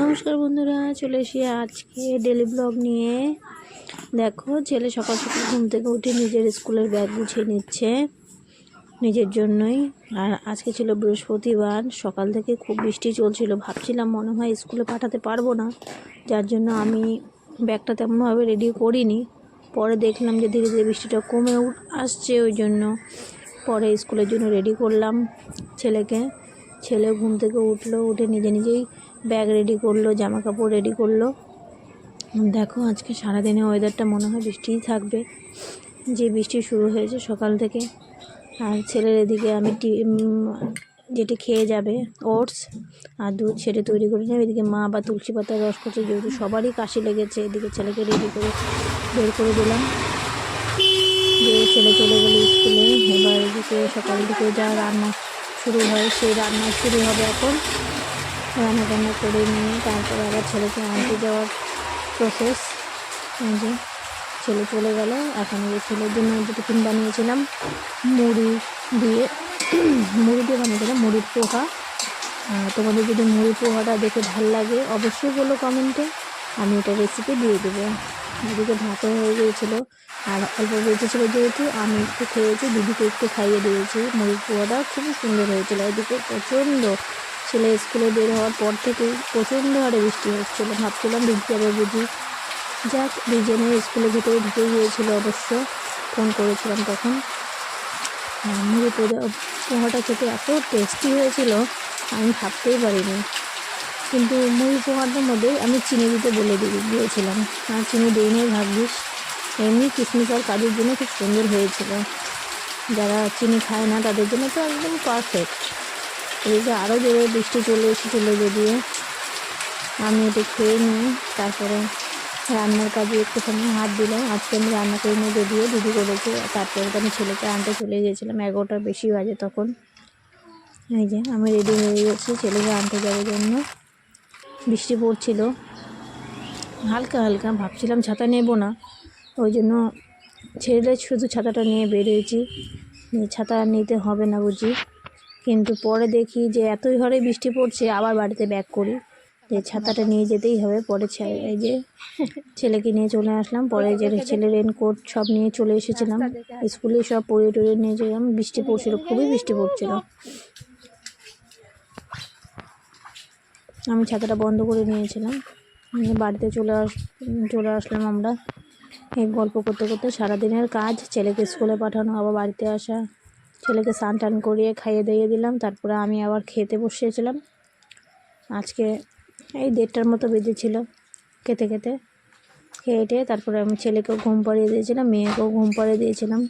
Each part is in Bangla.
নমস্কার বন্ধুরা, চলে এসি আজকে ডেলি ব্লগ নিয়ে। দেখো, ছেলে সকাল সকাল ঘুম থেকে উঠে নিজের স্কুলের ব্যাগ গুছিয়ে নিচ্ছে, নিজের জন্যই। আর আজকে ছিল বৃহস্পতিবার, সকাল থেকে খুব বৃষ্টি চলছিল। ভাবছিলাম মনে হয় স্কুলে পাঠাতে পারব না, যার জন্য আমি ব্যাগটা তেমনভাবে রেডি করিনি। পরে দেখলাম যে ধীরে ধীরে বৃষ্টিটা কমে আসছে, ওই জন্য পরে স্কুলের জন্য রেডি করলাম ছেলেকে। ছেলে ঘুম থেকে উঠল, উঠে নিজে নিজেই ব্যাগ রেডি করল জামা কাপড় রেডি করল। দেখো আজকে সারাদিনে ওয়েদারটা মনে হয় বৃষ্টিই থাকবে। যে বৃষ্টি শুরু হয়েছে সকাল থেকে, আর ছেলের এদিকে আমি যেটি খেয়ে যাবে, ওটস আর দুধ সেটা তৈরি করে নেবে এদিকে মা বা তুলসী পাতার রস করছে, যেহেতু সবারই কাশি লেগেছে, এদিকে ছেলেকে রেডি করে বের করে দিলাম। ছেলে চলে গেল স্কুলে। এবার এদিকে সকাল থেকে যা রান্না শুরু হয়, সেই রান্না শুরু হবে এখন। রান্না টান্না করে নিয়ে তারপরে আবার ছেলেকে আনতে যাওয়ার প্রসেস যে ছেলে চলে গেল। এখন যে ছেলের জন্য টিফিন বানিয়েছিলাম, মুড়ি দিয়ে মুড়ি দিয়ে বানিয়েছিলাম, মুড়ির পোহা। তোমাদের যদি মুড়ি পোহাটা দেখে ভালো লাগে, অবশ্যই বলো কমেন্টে আমি এটা রেসিপি দিয়ে দেবো। এদিকে ভাতও হয়ে গিয়েছিল। আর অল্প বেঁচেছিল যেহেতু, আমি একটু খেয়েছি, দিদিকে একটু খাইয়ে দিয়েছি। মুড়ির পোহাটা খুবই সুন্দর হয়েছিল। এদিকে প্রচণ্ড ছেলে স্কুলে বের হওয়ার পর থেকে প্রচণ্ড হারে বৃষ্টি হচ্ছিল। ভাবছিলাম ভিজতে যাবে বুঝি। যাক বিজেনে স্কুলের ভিতরে ঢুকে গিয়েছিল অবশ্য। ফোন করেছিলাম তখন। মুড়ি পোহা পোহাটা খেতে এত টেস্টি হয়েছিল, আমি ভাবতেই পারিনি। কিন্তু মুড়ি পোহাটার মধ্যে আমি চিনি দিতে বলে দিয়ে দিয়েছিলাম। আর চিনি দিই নাই ভাগ্যিস। এমনি কিশমিশ আর কাজের জন্য খুব সুন্দর হয়েছিল। যারা চিনি খায় না, তাদের জন্য তো একদম পারফেক্ট এদিকে আরও জোরে বৃষ্টি চলে এসেছিল যদিও। আমি এটা খেয়ে নিই তারপরে রান্নার কাজে একটুখানি হাত দিলাম। আজকে আমি রান্না করে নিয়ে যদিও, দিদি করেছে। তারপরে আমি ছেলেকে আনতে চলে গিয়েছিলাম, এগারোটার বেশি বাজে তখন। এই যে আমি রেডি হয়ে গেছি, ছেলেকে আনতে যাওয়ার জন্য। বৃষ্টি পড়ছিল। হালকা হালকা, ভাবছিলাম ছাতা নেব না। ওই জন্য ছেলে শুধু ছাতাটা নিয়ে বেরিয়েছি। ছাতা নিতে হবে না বুঝি। কিন্তু পরে দেখি যে এতই ঘরে বৃষ্টি পড়ছে, আবার বাড়িতে ব্যাক করি। যে ছাতাটা নিয়ে যেতেই হবে, পরে এই যে ছেলেকে নিয়ে চলে আসলাম, পরে যে ছেলে রেনকোট সব নিয়ে চলে এসেছিলাম। স্কুলে সব পরিয়ে টরিয়ে নিয়ে যেলাম বৃষ্টি পড়ছিল, খুবই বৃষ্টি পড়ছিল। আমি ছাতাটা বন্ধ করে নিয়েছিলাম। বাড়িতে চলে আস চলে আসলাম আমরা। এই গল্প করতে করতে সারাদিনের কাজ, ছেলেকে স্কুলে পাঠানো, আবার বাড়িতে আসা। ছেলেকে স্নান টান করিয়ে খাইয়ে দিয়ে দিলাম। তারপরে আমি আবার খেতে বসিয়েছিলাম। আজকে এই দেড়টার মতো বেজেছিল খেতে খেতে। খেয়ে তারপরে আমি ছেলেকেও ঘুম পাড়িয়ে দিয়েছিলাম, মেয়েকেও ঘুম পাড়িয়ে দিয়েছিলাম।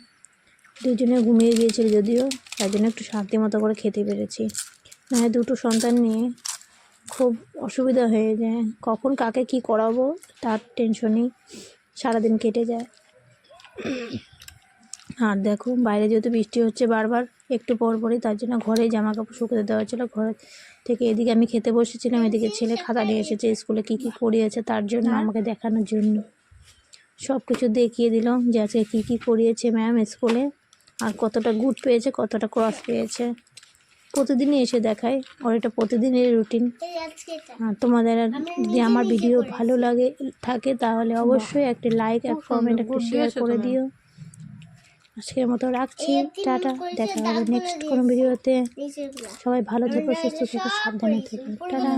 দুজনে ঘুমিয়ে গিয়েছিল যদিও তাই জন্য একটু শান্তি মতো করে খেতে পেরেছি। মানে দুটো সন্তান নিয়ে খুব অসুবিধা হয়ে যায়। কখন কাকে কি করাবো, তার টেনশনই সারাদিন কেটে যায়। আর দেখো বাইরে যেহেতু বৃষ্টি হচ্ছে বারবার একটু পর পরই তার জন্য ঘরে জামা কাপড় শুকোতে দেওয়া ছিল। ঘরে থেকে এদিকে আমি খেতে বসেছিলাম এদিকে ছেলে খাতা নিয়ে এসেছে স্কুলে কী কী করিয়েছে তার জন্য আমাকে দেখানোর জন্য। সব কিছু দেখিয়ে দিলাম যে আজকে কী কী করিয়েছে ম্যাম স্কুলে আর কতটা গুড পেয়েছে কতটা ক্রস পেয়েছে। প্রতিদিনই এসে দেখায় ওর এটা প্রতিদিনের রুটিন। আর তোমাদের যদি আমার ভিডিও ভালো লাগে থাকে তাহলে অবশ্যই একটি লাইক এক কমেন্ট একটু শেয়ার করে দিও। আজকের মতো রাখছি। টাটা দেখা হবে নেক্সট কোনো ভিডিওতে। সবাই ভালো থেকো সুস্থ থেকো সাবধানে থেকো। টাটা।